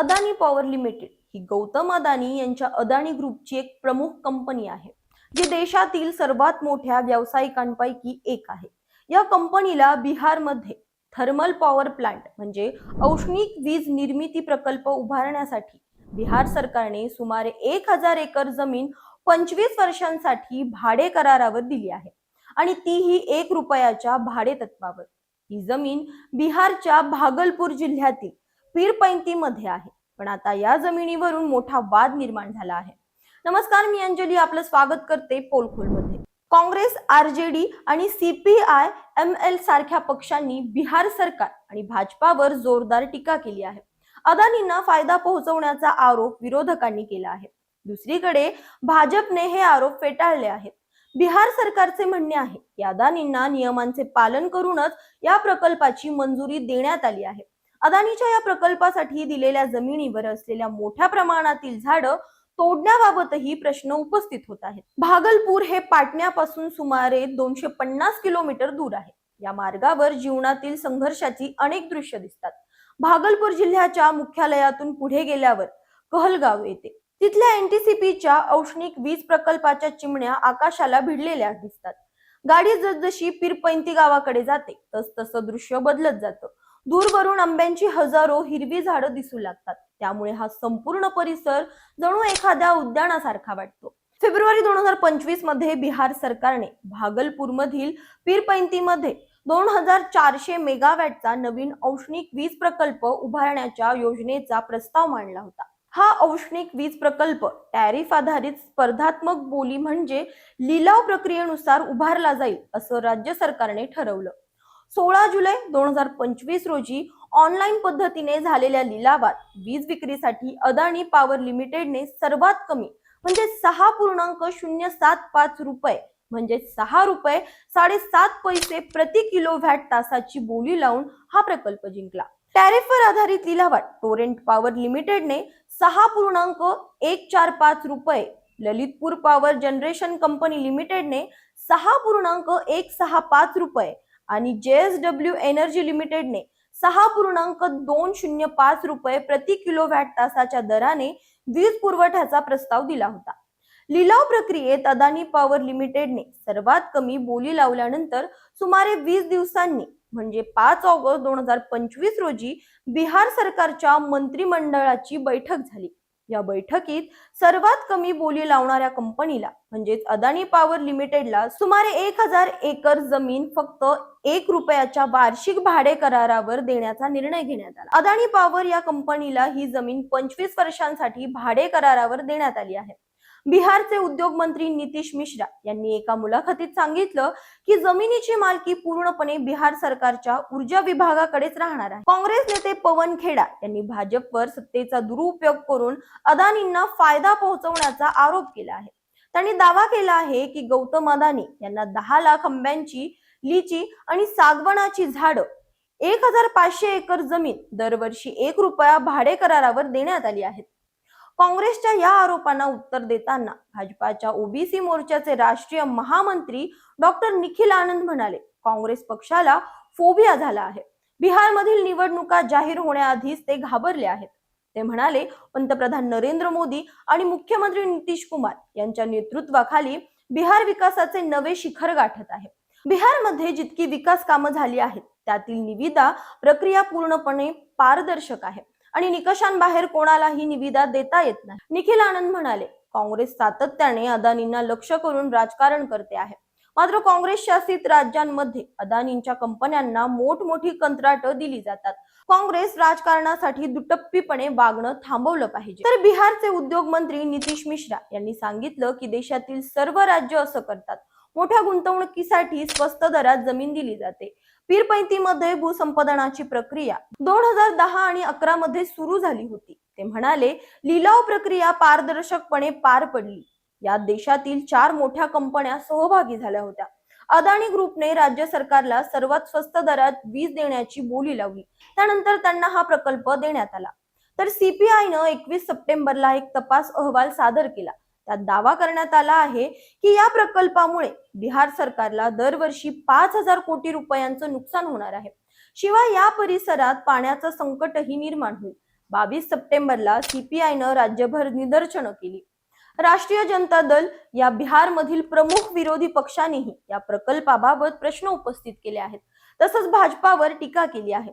Adani power limited ही गौतम अदानी यांच्या अदानी ग्रुपची एक प्रमुख कंपनी आहे जी देशातील सर्वात मोठ्या व्यावसायिकांपैकी एक आहे. या कंपनीला बिहारमध्ये थर्मल पॉवर प्लांट म्हणजे औष्णिक वीज निर्मिती प्रकल्प उभारण्यासाठी बिहार सरकारने सुमारे एक हजार एकर जमीन पंचवीस वर्षांसाठी भाडे करारावर दिली आहे आणि तीही एक रुपयाच्या भाडे तत्वावर ही जमीन बिहारच्या भागलपूर जिल्ह्यातील पीरपैंतीमध्ये आहे. पण आता या जमिनीवरून मोठा वाद निर्माण झाला आहे. नमस्कार मी अंजली. आपलं स्वागत करते पोलखोलमध्ये. काँग्रेस आर काँग्रेस आरजेडी आणि सीपीआय एम एल सारख्या पक्षांनी बिहार सरकार आणि भाजपावर जोरदार टीका केली आहे. अदानींना फायदा पोहोचवण्याचा आरोप विरोधकांनी केला आहे. दुसरीकडे भाजपने हे आरोप फेटाळले आहेत. बिहार सरकारचे म्हणणे आहे की अदानींना नियमांचे पालन करूनच या प्रकल्पाची मंजुरी देण्यात आली आहे. अदानीच्या या प्रकल्पासाठी दिलेल्या जमिनीवर असलेल्या मोठ्या प्रमाणातील झाडं तोडण्याबाबतही प्रश्न उपस्थित होत आहेत. भागलपूर हे पाटण्यापासून सुमारे दोनशे पन्नास किलोमीटर दूर आहे. या मार्गावर जीवनातील संघर्षाची अनेक दृश्य दिसतात. भागलपूर जिल्ह्याच्या मुख्यालयातून पुढे गेल्यावर कहलगाव येते. तिथल्या एनटीसीपीच्या औष्णिक वीज प्रकल्पाच्या चिमण्या आकाशाला भिडलेल्या दिसतात. गाडी जसजशी पिरपैंती गावाकडे जाते तस तसं दृश्य बदलत जातं. दूरवरून आंब्यांची हजारो हिरवी झाडं दिसू लागतात. त्यामुळे हा संपूर्ण परिसर जणू एखाद्या उद्यानासारखा वाटतो. फेब्रुवारी दोन हजार पंचवीसमध्ये बिहार सरकारने भागलपूर मधील पीरपैंतीमध्ये दोन हजार चारशे मेगावॅटचा नवीन औष्णिक वीज प्रकल्प उभारण्याच्या योजनेचा प्रस्ताव मांडला होता. हा औष्णिक वीज प्रकल्प टॅरिफ आधारित स्पर्धात्मक बोली म्हणजे लिलाव प्रक्रियेनुसार उभारला जाईल असं राज्य सरकारने ठरवलं. सोळा जुलै दोन हजार पंचवीस रोजी ऑनलाईन पद्धतीने झालेल्या लिलावात वीज विक्रीसाठी अदानी पॉवर लिमिटेडने सर्वात कमी म्हणजे सहा पूर्णांक शून्य सात पाच रुपये म्हणजे सहा रुपये साडेसात पैसे प्रति किलो व्हॅट तासाची बोली लावून हा प्रकल्प जिंकला. टॅरिफवर आधारित लिलावात टोरेंट पॉवर लिमिटेडने सहा पूर्णांक एक चार पाच रुपये ललितपूर पॉवर जनरेशन कंपनी लिमिटेडने सहा पूर्णांक एक सहा पाच रुपये आणि जेएसडब्ल्यू एनर्जी लिमिटेडने सहा पूर्णांक दोन शून्य पाच रुपये प्रति किलो तासाच्या दराने वीज पुरवठ्याचा प्रस्ताव दिला होता. लिलाव प्रक्रियेत अदानी पॉवर लिमिटेडने सर्वात कमी बोली लावल्यानंतर सुमारे वीस दिवसांनी म्हणजे पाच ऑगस्ट दोन हजार पंचवीस रोजी बिहार सरकारच्या मंत्रिमंडळाची बैठक झाली. या बैठकीत सर्वात कमी बोली लावणाऱ्या कंपनीला म्हणजेच अदानी पॉवर लिमिटेडला सुमारे एक हजार एकर जमीन फक्त एक रुपयाच्या वार्षिक भाडे करारावर देण्याचा निर्णय घेण्यात आला. अदानी पॉवर या कंपनीला ही जमीन पंचवीस वर्षांसाठी भाडे करारावर देण्यात आली आहे. बिहारचे उद्योग मंत्री नितीश मिश्रा यांनी एका मुलाखतीत सांगितलं की जमिनीची मालकी पूर्णपणे बिहार सरकारच्या ऊर्जा विभागाकडेच राहणार आहे. काँग्रेस नेते पवन खेडा यांनी भाजपवर सत्तेचा दुरुपयोग करून अदानींना फायदा पोहोचवण्याचा आरोप केला आहे. त्यांनी दावा केला आहे की गौतम अदानी यांना दहा लाख आंब्यांची लिची आणि सागवणाची झाडं एक हजार पाचशे एकर जमीन दरवर्षी एक रुपया भाडे करारावर देण्यात आली आहेत. काँग्रेसच्या या आरोपांना उत्तर देताना भाजपाच्या ओबीसी मोर्चाचे राष्ट्रीय महामंत्री डॉक्टर निखिल आनंद म्हणाले काँग्रेस पक्षाला फोबिया झाला आहे. बिहारमधील निवडणुका जाहीर होण्याआधीच ते घाबरले आहेत. ते म्हणाले पंतप्रधान नरेंद्र मोदी आणि मुख्यमंत्री नितीश कुमार यांच्या नेतृत्वाखाली बिहार विकासाचे नवे शिखर गाठत आहे. बिहारमध्ये जितकी विकास कामं झाली आहेत त्यातील निविदा प्रक्रिया पूर्णपणे पारदर्शक आहे. आणि निकषांबाहेर कोणालाही निविदा देता येत नाही. निखिल आनंद म्हणाले काँग्रेस सातत्याने अदानींना लक्ष करून राजकारण करते आहे. मात्र काँग्रेस शासित राज्यांमध्ये अदानींच्या कंपन्यांना मोठमोठी कंत्राटं दिली जातात. काँग्रेस राजकारणासाठी दुटप्पीपणे वागणं थांबवलं पाहिजे. तर बिहारचे उद्योग मंत्री नितीश मिश्रा यांनी सांगितलं की देशातील सर्व राज्य असं करतात. मोठ्या गुंतवणुकीसाठी स्वस्त दरात जमीन दिली जाते. पीरपैंतीमध्ये भूसंपादनाची प्रक्रिया दोन हजार दहा आणि अकरा मध्ये सुरू झाली होती. ते म्हणाले लिलाव प्रक्रिया पारदर्शकपणे पार पडली. यात देशातील चार मोठ्या कंपन्या सहभागी झाल्या होत्या. अदानी ग्रुपने राज्य सरकारला सर्वात स्वस्त दरात वीज देण्याची बोली लावली. त्यानंतर त्यांना हा प्रकल्प देण्यात आला. तर सीपीआयनं एकवीस सप्टेंबरला एक तपास अहवाल सादर केला. त्यात दावा करण्यात आला आहे की या प्रकल्पामुळे बिहार सरकारला दरवर्षी पाच हजार कोटी रुपयांचं नुकसान होणार आहे. शिवाय या परिसरात पाण्याचं संकटही निर्माण होईल. बावीस सप्टेंबरला सीपीआयनं राज्यभर निदर्शनं केली. राष्ट्रीय जनता दल या बिहारमधील प्रमुख विरोधी पक्षानेही या प्रकल्पाबाबत प्रश्न उपस्थित केले आहेत. तसंच भाजपावर टीका केली आहे.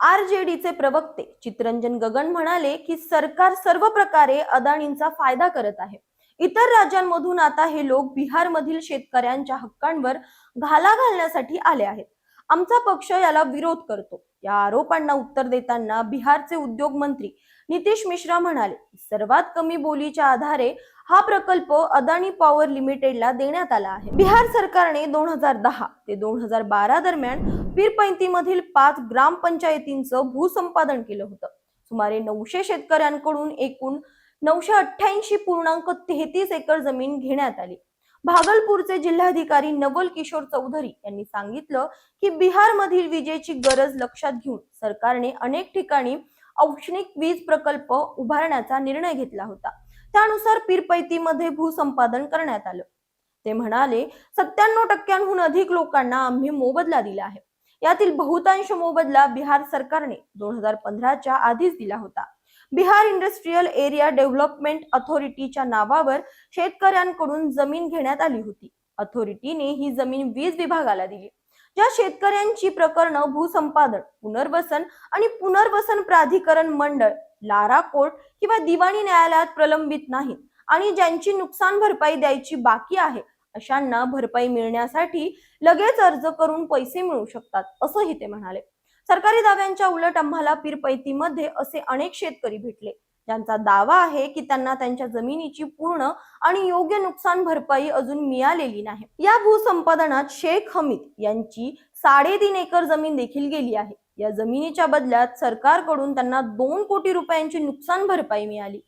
आरजेडीचे प्रवक्ते चित्रंजन गगन म्हणाले की सरकार सर्व प्रकारे अदानींचा फायदा करत आहे. इतर राज्यांमधून आता हे लोक बिहारमधील शेतकऱ्यांच्या हक्कांवर घाला घालण्यासाठी आले आहेत. आमचा पक्ष याला विरोध करतो. या आरोपांना उत्तर देताना बिहारचे उद्योग मंत्री नितीश मिश्रा म्हणाले सर्वात कमी बोलीच्या आधारे हा प्रकल्प अदानी पॉवर लिमिटेडला देण्यात आला आहे. बिहार सरकारने दोन हजार दहा ते दोन हजार बारा दरम्यान पीरपैंतीमधील पाच ग्रामपंचायतींचं भूसंपादन केलं होतं. सुमारे नऊशे शेतकऱ्यांकडून एकूण नऊशे अठ्ठ्याऐंशी पूर्णांक तेहतीस एकर जमीन घेण्यात आली. भागलपूरचे जिल्हाधिकारी नवल किशोर चौधरी यांनी सांगितलं की बिहारमधील विजेची गरज लक्षात घेऊन सरकारने अनेक ठिकाणी औष्णिक वीज प्रकल्प उभारण्याचा निर्णय घेतला होता. त्यानुसार पीरपैतीमध्ये भूसंपादन करण्यात आलं. ते म्हणाले सत्त्याण्णव टक्क्यांहून अधिक लोकांना आम्ही मोबदला दिला आहे. यातील बहुतांश मोबदला बिहार सरकारने दोन हजार पंधराच्या आधीच दिला होता. बिहार इंडस्ट्रीयल एरिया डेव्हलपमेंट अथॉरिटीच्या नावावर शेतकऱ्यांकडून जमीन घेण्यात आली होती. अथॉरिटीने ही जमीन वीज विभागाला दिली. ज्या शेतकऱ्यांची प्रकरणं भूसंपादन पुनर्वसन आणि पुनर्वसन प्राधिकरण मंडळ लारा कोर्ट किंवा दिवाणी न्यायालयात प्रलंबित नाहीत आणि ज्यांची नुकसान भरपाई द्यायची बाकी आहे अशांना भरपाई मिळण्यासाठी लगेच अर्ज करून पैसे मिळू शकतात असंही ते म्हणाले. सरकारी दाव्यांच्या उलट आम्हाला पीरपैतीमध्ये असे अनेक शेतकरी भेटले. ज्यांचा दावा आहे की त्यांना त्यांच्या जमिनीची पूर्ण आणि योग्य नुकसान भरपाई अजून मिळालेली नाही. या भूसंपादनात शेख हमीद यांची साडेतीन एकर जमीन देखील गेली आहे. या जमिनीच्या बदल्यात सरकारकडून त्यांना दोन कोटी रुपयांची नुकसान भरपाई मिळाली.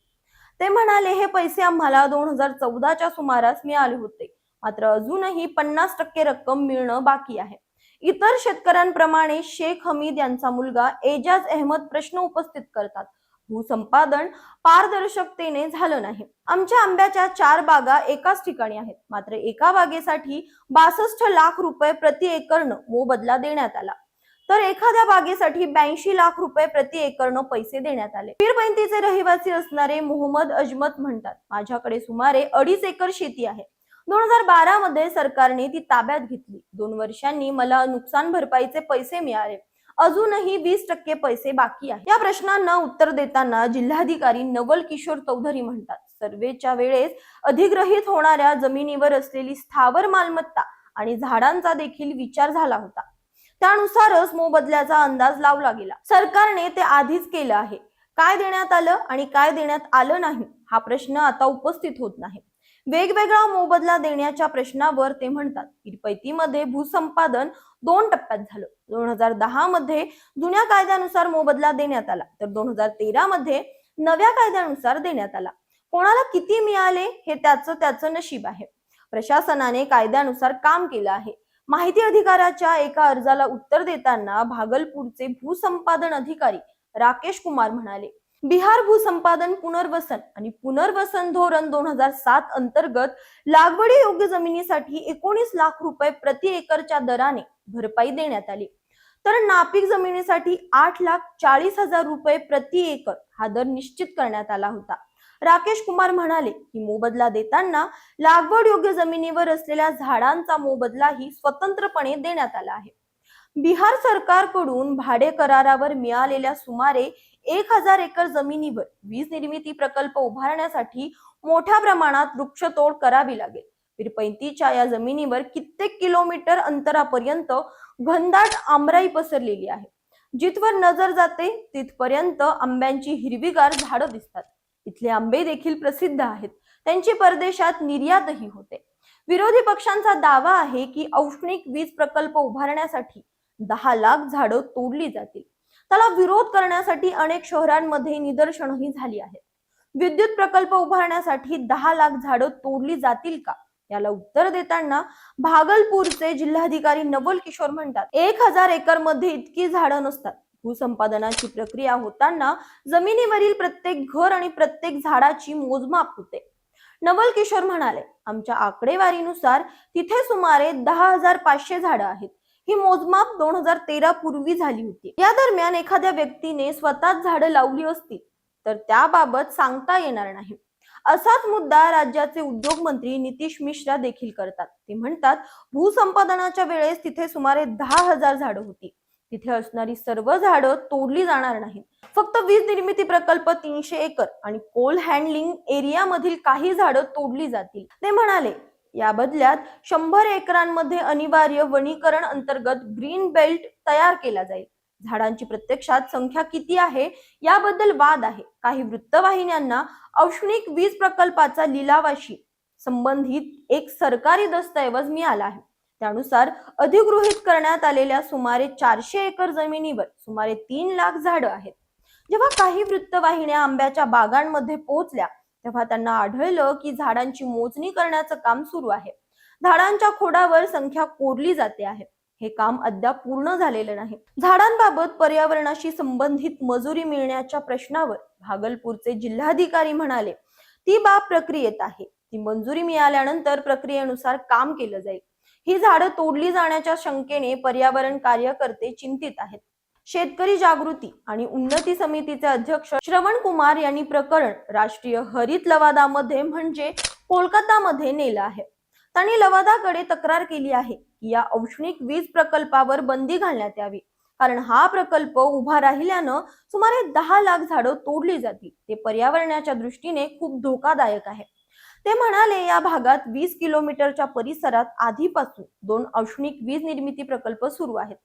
ते म्हणाले हे पैसे आम्हाला दोन हजार चौदाच्या सुमारास मिळाले होते. मात्र अजूनही पन्नास टक्के रक्कम मिळणं बाकी आहे. इतर शेतकऱ्यांप्रमाणे शेख हमीद यांचा मुलगा एजाज अहमद प्रश्न उपस्थित करतात. भूसंपादन पारदर्शकतेने झालं नाही. आमच्या आंब्याच्या चार बागा एकाच ठिकाणी आहेत. मात्र एका बागेसाठी बासष्ट लाख रुपये प्रति एकरनं मोबदला देण्यात आला. तर एखाद्या बागेसाठी ब्याऐंशी लाख रुपये प्रति एकरनं पैसे देण्यात आले. पीरपैंतीचे रहिवासी असणारे मोहम्मद अजमत म्हणतात माझ्याकडे सुमारे अडीच एकर शेती आहे. दोन हजार बारा मध्ये सरकारने ती ताब्यात घेतली. दोन वर्षांनी मला नुकसान भरपाईचे पैसे मिळाले. अजूनही वीस टक्के पैसे बाकी आहे या प्रश्नांना उत्तर देताना जिल्हाधिकारी नवल किशोर चौधरी म्हणतात सर्वेच्या वेळेस अधिग्रहित होणाऱ्या जमिनीवर असलेली स्थावर मालमत्ता आणि झाडांचा देखील विचार झाला होता. त्यानुसारच मोबदल्याचा अंदाज लावला गेला. सरकारने ते आधीच केलं आहे. काय देण्यात आलं आणि काय देण्यात आलं नाही हा प्रश्न आता उपस्थित होत नाही. वेगवेगळा मोबदला देण्याच्या प्रश्नावर ते म्हणतात. किरपैतीमध्ये भूसंपादन दोन टप्प्यात झालं. दोन हजार दहा मध्ये जुन्या कायद्यानुसार मोबदला देण्यात आला. तर दोन हजार तेरा मध्ये नव्या कायद्यानुसार देण्यात आला. कोणाला किती मिळाले हे त्याचं त्याचं नशीब आहे. प्रशासनाने कायद्यानुसार काम केलं आहे. माहिती अधिकाराच्या एका अर्जाला उत्तर देताना भागलपूरचे भूसंपादन अधिकारी राकेश कुमार म्हणाले बिहार भूसंपादन पुनर्वसन आणि पुनर्वसन धोरण दोन हजार सात अंतर्गत लागवडी योग्य जमिनीसाठी एकोणीस लाख रुपये प्रति एकरच्या दराने भरपाई देण्यात आली. तर नापीक जमिनीसाठी आठ लाख चाळीस हजार रुपये प्रति एकर हा दर निश्चित करण्यात आला होता. राकेश कुमार म्हणाले की मोबदला देताना लागवड योग्य जमिनीवर असलेल्या झाडांचा मोबदलाही स्वतंत्रपणे देण्यात आला आहे. बिहार सरकारकडून भाडे करारावर मिळालेल्या सुमारे एक हजार एकर जमिनीवर वीज निर्मिती प्रकल्प उभारण्यासाठी मोठ्या प्रमाणात वृक्षतोड करावी लागेल. पीरपैंतीच्या या जमिनीवर कित्येक किलोमीटर अंतरापर्यंत घनदाट आमराई पसरलेली आहे. जिथवर नजर जाते तिथपर्यंत आंब्यांची हिरवीगार झाडं दिसतात. इथले आंबे देखील प्रसिद्ध आहेत. त्यांची परदेशात निर्यातही होते. विरोधी पक्षांचा दावा आहे की औष्णिक वीज प्रकल्प उभारण्यासाठी दहा लाख झाडं तोडली जातील. त्याला विरोध करण्यासाठी अनेक शहरांमध्ये निदर्शनही झाली आहेत. विद्युत प्रकल्प उभारण्यासाठी दहा लाख झाडं तोडली जातील का? याला उत्तर देताना भागलपूरचे जिल्हाधिकारी नवल किशोर म्हणतात एक हजार एकरमध्ये इतकी झाडं नसतात. भूसंपादनाची प्रक्रिया होताना जमिनीवरील प्रत्येक घर आणि प्रत्येक झाडाची मोजमाप होते. नवल किशोर म्हणाले आमच्या आकडेवारीनुसार तिथे सुमारे दहा हजार पाचशे झाडं आहेत. ही मोजमाप दोन हजार तेरा पूर्वी झाली होती. या दरम्यान एखाद्या व्यक्तीने स्वतःच झाडं लावली असतील तर त्याबाबत सांगता येणार नाही. असाच मुद्दा राज्याचे उद्योग मंत्री नितीश मिश्रा देखील करतात. ते म्हणतात भूसंपादनाच्या वेळेस तिथे सुमारे दहा हजार झाडं होती. तिथे असणारी सर्व झाडं तोडली जाणार नाहीत. फक्त वीज निर्मिती प्रकल्प तीनशे एकर आणि कोल हँडलिंग एरिया मधील काही झाडं तोडली जातील. ते म्हणाले या बदल्यात शंभर एकरांमध्ये अनिवार्य वनीकरण अंतर्गत ग्रीन बेल्ट तयार केला जाईल. झाडांची प्रत्यक्षात संख्या किती आहे? याबद्दल वाद आहे. काही वृत्तवाहिन्यांना औष्णिक वीज प्रकल्पाचा लिलावाशी संबंधित एक सरकारी दस्तऐवज मिळाला आहे. त्यानुसार अधिगृहित करण्यात आलेल्या सुमारे चारशे एकर जमिनीवर सुमारे तीन लाख झाडं आहेत. जेव्हा काही वृत्तवाहिन्या आंब्याच्या बागांमध्ये पोहोचल्या तेव्हा त्यांना आढळलं की झाडांची मोजणी करण्याचं काम सुरू आहे. झाडांच्या खोडावर संख्या कोरली जाते आहे. हे काम अद्याप पूर्ण झालेलं नाही. झाडांबाबत पर्यावरणाशी संबंधित मजुरी मिळण्याच्या प्रश्नावर भागलपूरचे जिल्हाधिकारी म्हणाले ती बाब प्रक्रियेत आहे. ती मंजुरी मिळाल्यानंतर प्रक्रियेनुसार काम केलं जाईल. ही झाडं तोडली जाण्याच्या शंकेने पर्यावरण कार्यकर्ते चिंतित आहेत. शेतकरी जागृती आणि उन्नती समितीचे अध्यक्ष श्रवण कुमार यांनी प्रकरण राष्ट्रीय हरित लवादामध्ये म्हणजे कोलकातामध्ये नेलं आहे. त्यांनी लवादाकडे तक्रार केली आहे की या औष्णिक वीज प्रकल्पावर बंदी घालण्यात यावी. कारण हा प्रकल्प उभा राहिल्यानं सुमारे दहा लाख झाडं तोडली जातील. ते पर्यावरणाच्या दृष्टीने खूप धोकादायक आहे. ते म्हणाले या भागात वीस किलोमीटरच्या परिसरात आधीपासून दोन औष्णिक वीज निर्मिती प्रकल्प सुरू आहेत.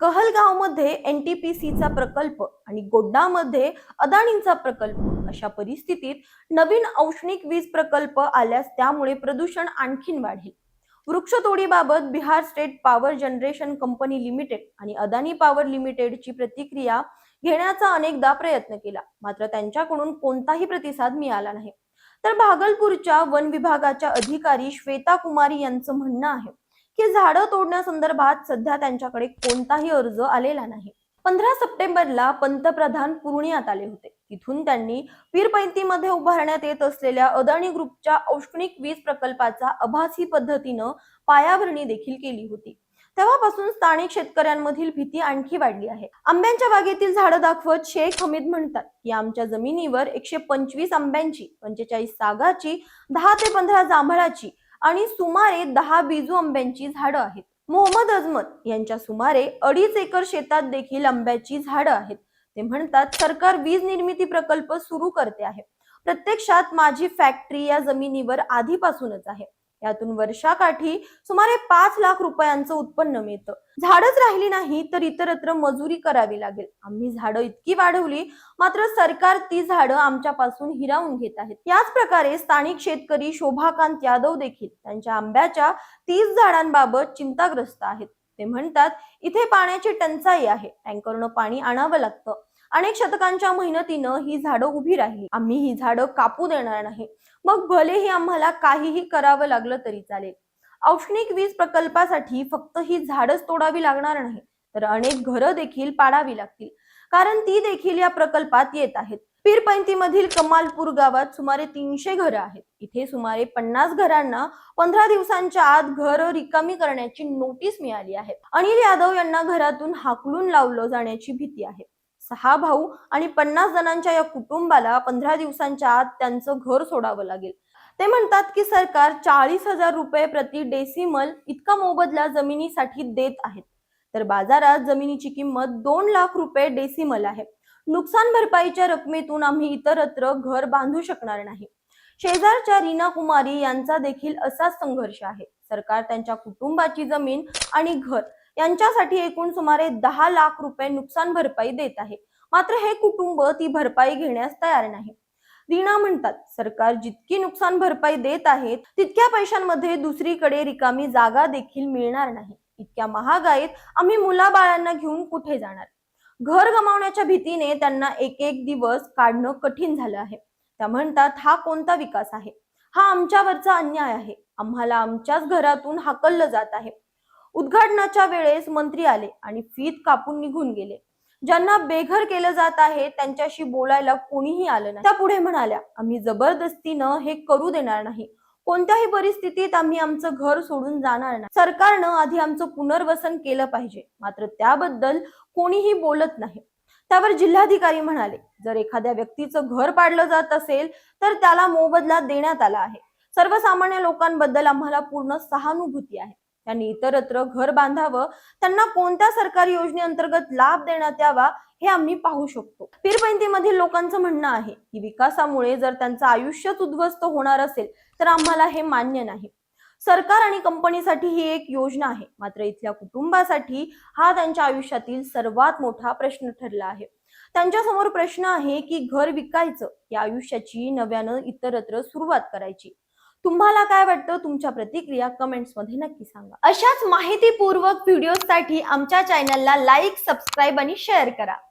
कहलगावमध्ये एनटीपीसीचा प्रकल्प आणि गोड्डामध्ये अदानींचा प्रकल्प. अशा परिस्थितीत नवीन औष्णिक वीज प्रकल्प आल्यास त्यामुळे प्रदूषण आणखीन वाढेल. वृक्षतोडीबाबत Bihar state power generation company limited आणि अदानी पॉवर लिमिटेडची प्रतिक्रिया घेण्याचा अनेकदा प्रयत्न केला. मात्र त्यांच्याकडून कोणताही प्रतिसाद मिळाला नाही. तर भागलपूरच्या वन विभागाच्या अधिकारी श्वेता कुमारी यांचं म्हणणं आहे. की झाडं तोडण्यासंदर्भात सध्या त्यांच्याकडे कोणताही अर्ज आलेला नाही. पंधरा सप्टेंबरला पंतप्रधान पूर्णियात आले होते. तिथून त्यांनी पीरपैंतीमध्ये उभारण्यात येत असलेल्या अदानी ग्रुपच्या औष्णिक वीज प्रकल्पाचा आभासी पद्धतीनं पायाभरणी देखील केली होती. तेव्हापासून स्थानिक शेतकऱ्यांमधील भीती आणखी वाढली आहे. आंब्यांच्या बागेतील झाडं दाखवत शेख हमीद म्हणतात की आमच्या जमिनीवर एकशे पंचवीस आंब्यांची पंचेचाळीस सागाची दहा ते पंधरा जांभळाची आणि सुमारे दहा बिजू आंब्यांची झाडं आहेत. मोहम्मद अजमत यांच्या सुमारे अडीच एकर शेतात देखील आंब्याची झाडं आहेत. ते म्हणतात सरकार वीज निर्मिती प्रकल्प सुरू करते आहे. प्रत्यक्षात माझी फॅक्टरी या जमिनीवर आधीपासूनच आहे. यातून वर्षाकाठी सुमारे पाच लाख रुपयांचं उत्पन्न मिळतं. झाडच राहिली नाही तर इतरत्र मजुरी करावी लागेल. आम्ही झाडं इतकी वाढवली मात्र सरकार ती झाडं आमच्यापासून हिरावून घेत आहेत. याच प्रकारे स्थानिक शेतकरी शोभाकांत यादव देखील त्यांच्या आंब्याच्या तीस झाडांबाबत चिंताग्रस्त आहेत. ते म्हणतात इथे पाण्याची टंचाई आहे. टँकरनं पाणी आणावं लागतं. अनेक शतकांच्या मेहनतीनं ही झाडं उभी राहिली. आम्ही ही झाडं कापू देणार नाही. मग भलेही आम्हाला काहीही करावं लागलं तरी चालेल. औष्णिक वीज प्रकल्पासाठी फक्त ही झाडच तोडावी लागणार नाही तर अनेक घरं देखील पाडावी लागतील. कारण ती देखील या प्रकल्पात येत आहेत. पीरपैंतीमधील कमालपूर गावात सुमारे तीनशे घरं आहेत. इथे सुमारे पन्नास घरांना पंधरा दिवसांच्या आत घर रिकामी करण्याची नोटीस मिळाली आहे. अनिल यादव यांना घरातून हाकलून लावलं जाण्याची भीती आहे. सहा भाऊ आणि पन्नास जणांच्या या कुटुंबाला पंधरा दिवसांच्या आत त्यांचं घर सोडावं लागेल. ते म्हणतात की सरकार चाळीस हजार रुपये प्रति डेसिमल इतका मोबदला जमिनीसाठी देत आहेत. तर बाजारात जमिनीची किंमत दोन लाख रुपये डेसिमल आहे. नुकसान भरपाईच्या रकमेतून आम्ही इतरत्र घर बांधू शकणार नाही. शेजारच्या रीना कुमारी यांचा देखील असाच संघर्ष आहे. सरकार त्यांच्या कुटुंबाची जमीन आणि घर यांच्यासाठी एकूण सुमारे दहा लाख रुपये नुकसान भरपाई देत आहे. मात्र हे कुटुंब ती भरपाई घेण्यास तयार नाही. रीना म्हणतात सरकार जितकी नुकसान भरपाई देत आहे तितक्या पैशांमध्ये दुसरीकडे रिकामी जागा देखील मिळणार नाही. इतक्या महागाईत आम्ही मुलाबाळांना घेऊन कुठे जाणार? घर गमावण्याच्या भीतीने त्यांना एक एक दिवस काढणं कठीण झालं आहे. त्या म्हणतात हा कोणता विकास आहे? हा आमच्यावरचा अन्याय आहे. आम्हाला आमच्याच घरातून हाकललं जात आहे. उद्घाटनाच्या वेळेस मंत्री आले आणि फीत कापून निघून गेले. ज्यांना बेघर केलं जात आहे त्यांच्याशी बोलायला कोणीही आलं नाही. त्या पुढे म्हणाल्या आम्ही जबरदस्तीनं हे करू देणार नाही. कोणत्याही परिस्थितीत आम्ही आमचं घर सोडून जाणार नाही. सरकारनं आधी आमचं पुनर्वसन केलं पाहिजे. मात्र त्याबद्दल कोणीही बोलत नाही. त्यावर जिल्हाधिकारी म्हणाले जर एखाद्या व्यक्तीचं घर पाडलं जात असेल तर त्याला मोबदला देण्यात आला आहे. सर्वसामान्य लोकांबद्दल आम्हाला पूर्ण सहानुभूती आहे. त्यांनी इतरत्र घर बांधावं त्यांना कोणत्या सरकारी योजनेअंतर्गत लाभ देण्यात यावा हे आम्ही पाहू शकतो. पीरपैंतीमधील लोकांचं म्हणणं आहे की विकासामुळे जर त्यांचं आयुष्यच उद्ध्वस्त होणार असेल तर आम्हाला हे मान्य नाही. सरकार आणि कंपनीसाठी ही एक योजना आहे. मात्र इथल्या कुटुंबासाठी हा त्यांच्या आयुष्यातील सर्वात मोठा प्रश्न ठरला आहे. त्यांच्यासमोर प्रश्न आहे की घर विकायचं या आयुष्याची नव्यानं इतरत्र सुरुवात करायची. तुम्हाला काय वाटतं? तुमच्या प्रतिक्रिया कमेंट्समध्ये नक्की सांगा. अशाच माहितीपूर्वक व्हिडिओसाठी आमच्या चॅनलला लाईक सबस्क्राईब आणि शेअर करा.